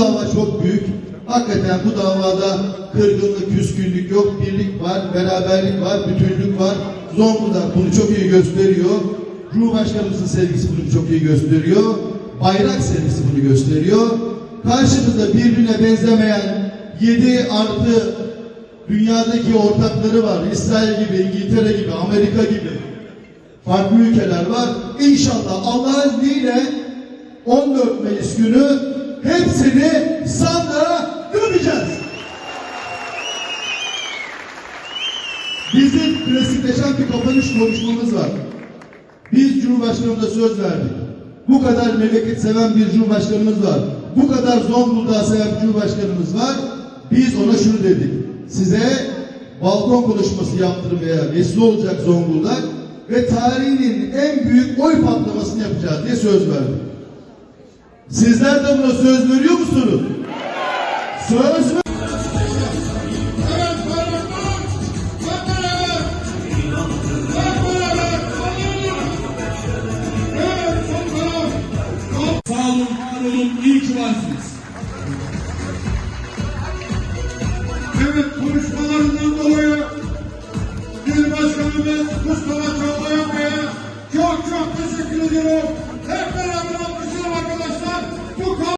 dava çok büyük. Hakikaten bu davada kırgınlık, küskünlük yok. Birlik var, beraberlik var, bütünlük var. Zonguldak bunu çok iyi gösteriyor. Cumhurbaşkanımızın sevgisi bunu çok iyi gösteriyor. Bayrak sevgisi bunu gösteriyor. Karşımızda birbirine benzemeyen 7 artı dünyadaki ortakları var. İsrail gibi, İngiltere gibi, Amerika gibi farklı ülkeler var. İnşallah Allah'ın izniyle 14 Mayıs günü hepsini sandığa gömeceğiz. Bizim klasikleşen bir kapanış konuşmamız var. Biz Cumhurbaşkanımıza söz verdik. Bu kadar memleket seven bir Cumhurbaşkanımız var. Bu kadar Zonguldak'ı seven bir Cumhurbaşkanımız var. Biz ona şunu dedik. Size balkon konuşması yaptırmaya vesile olacak Zonguldak ve tarihinin en büyük oy patlamasını yapacağız diye söz verdik. Sizler de buna söz veriyor musunuz? Söz mü? Sağ olun, var olun, iyi ki varsınız. Evet konuşmalarından dolayı il başkanımız Mustafa